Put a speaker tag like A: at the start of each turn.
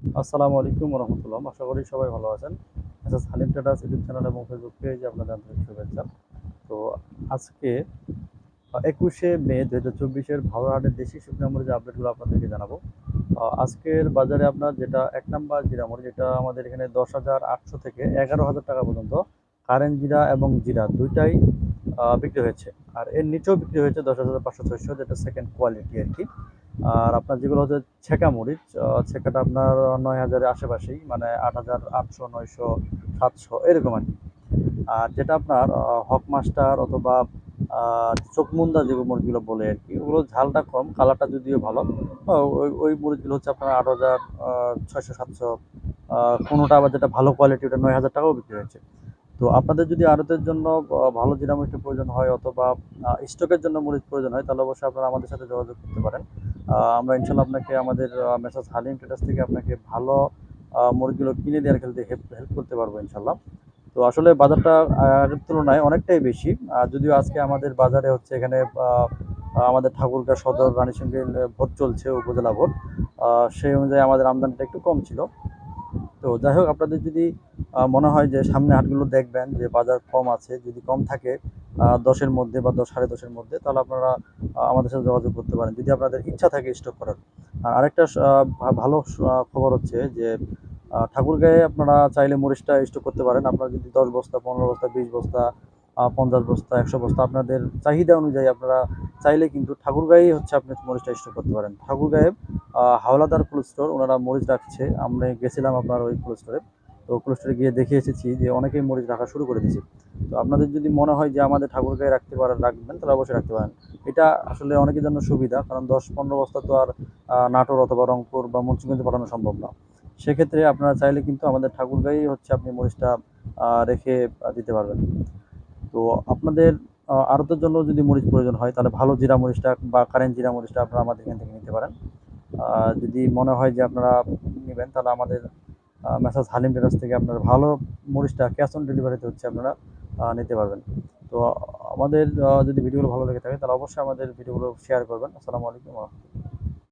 A: আসসালামু আলাইকুম রহমতুল্লাহ। আশা করি সবাই ভালো আছেন। আচ্ছা সালিম ট্রেডার্স ইউটিউব চ্যানেল এবং ফেসবুক পেজে আপনাদের আন্তরিক শুভেচ্ছা। তো আজকে একুশে মে দু হাজার চব্বিশের ভাওয়াহাটের দেশি শুকনো মরিচের আপডেটগুলো আপনাদেরকে জানাব। আজকের বাজারে আপনার যেটা এক নাম্বার জিরা মরিচ যেটা আমাদের এখানে দশ হাজার আটশো থেকে এগারো হাজার টাকা পর্যন্ত। কারেন্ট জিরা এবং জিরা দুইটাই বিক্রি হয়েছে। আর এর নিচেও বিক্রি হয়েছে দশ হাজার পাঁচশো ছয়শো, যেটা সেকেন্ড কোয়ালিটি আর কি। আর আপনার যেগুলো হচ্ছে ছেঁকা মরিচ ছেঁকাটা আপনার নয় হাজারের আশেপাশেই মানে আট হাজার আটশো, নয়শো, সাতশো, এরকম আর কি। আর যেটা আপনার হক মাস্টার অথবা চোখমুন্দা যে মরিচগুলো বলে আর কি, ওগুলো ঝালটা কম, কালারটা যদিও ভালো ওই ওই মরিচগুলো হচ্ছে আপনার আট হাজার ছয়শো, সাতশো কোনোটা আবার যেটা ভালো কোয়ালিটি ওটা নয় হাজার টাকাও বিক্রি হয়েছে। তো আপনাদের যদি আড়তের জন্য ভালো জিরামুরিচের প্রয়োজন হয় অথবা স্টকের জন্য মরিচ প্রয়োজন হয়, তাহলে অবশ্যই আপনারা আমাদের সাথে যোগাযোগ করতে পারেন। আমরা ইনশাল্লাহ আপনাকে আমাদের মেসাজ হালিম ট্রেডার্স থেকে আপনাকে ভালো আহ, মরিচগুলো কিনে দেওয়ার ক্ষেত্রে হেল্প করতে পারব ইনশাল্লাহ। তো আসলে বাজারটা আগের তুলনায় অনেকটাই বেশি। যদিও আজকে আমাদের বাজারে হচ্ছে এখানে আমাদের ঠাকুরগাঁ সদর রানীসঙ্গে ভোট চলছে উপজেলা ভোট। সেই অনুযায়ী আমাদের আমদানিটা একটু কম ছিল। তো যাই হোক আপনাদের যদি মনে হয় যে সামনে হাটগুলো দেখবেন যে বাজার কম আছে যদি কম থাকে দশের মধ্যে বা দশ, সাড়ে দশের মধ্যে, তাহলে আপনারা আমাদের সাথে যোগাযোগ করতে পারেন। যদি আপনাদের ইচ্ছা থাকে স্টক করার। আর আরেকটা ভালো খবর হচ্ছে যে ঠাকুরগাঁয়ে আপনারা চাইলে মরিচটা স্টক করতে পারেন। আপনারা যদি দশ বস্তা, পনেরো বস্তা, বিশ বস্তা পঞ্চাশ বস্তা, একশো বস্তা, আপনাদের চাহিদা অনুযায়ী আপনারা চাইলে কিন্তু ঠাকুরগাঁয়েই হচ্ছে আপনি মরিচটা স্টক করতে পারেন। ঠাকুরগাঁয়ে হাওলাদার কোল্ড স্টোর ওনারা মরিচ রাখছে। আমরা গেছিলাম আপনার ওই কোল্ড স্টোরে তো কোল্ড স্টোরে গিয়ে দেখে এসেছি যে অনেকেই মরিচ রাখা শুরু করে দিয়েছে। তো আপনাদের যদি মনে হয় যে আমাদের ঠাকুরগাঁয়ে রাখতে পারেন রাখবেন, তাহলে অবশ্যই রাখতে পারেন। এটা আসলে অনেকের জন্য সুবিধা, কারণ দশ পনেরো বস্তা তো আর নাটোর অথবা রংপুর বা মুন্সিগঞ্জে পাঠানো সম্ভব না। সেক্ষেত্রে আপনারা চাইলে কিন্তু আমাদের ঠাকুর ঠাকুরগাঁয়েই হচ্ছে আপনি মরিচটা রেখে দিতে পারবেন। তো আপনাদের আড়তের জন্য যদি মরিচ প্রয়োজন হয়, তাহলে ভালো জিরা মরিচটা বা কারেন্ট জিরা মরিচটা আপনারা আমাদের এখান থেকে নিতে পারেন। যদি মনে হয় যে আপনারা নেবেন, তাহলে আমাদের মেসাজ হালিম টেরাস থেকে আপনার ভালো মরিচটা ক্যাশ অন ডেলিভারিতে হচ্ছে আপনারা নিতে পারবেন। তো আমাদের যদি ভিডিওগুলো ভালো লেগে থাকে তাহলে অবশ্যই আমাদের ভিডিওগুলো শেয়ার করবেন। আসসালামু আলাইকুম রহমতুল্লাহ।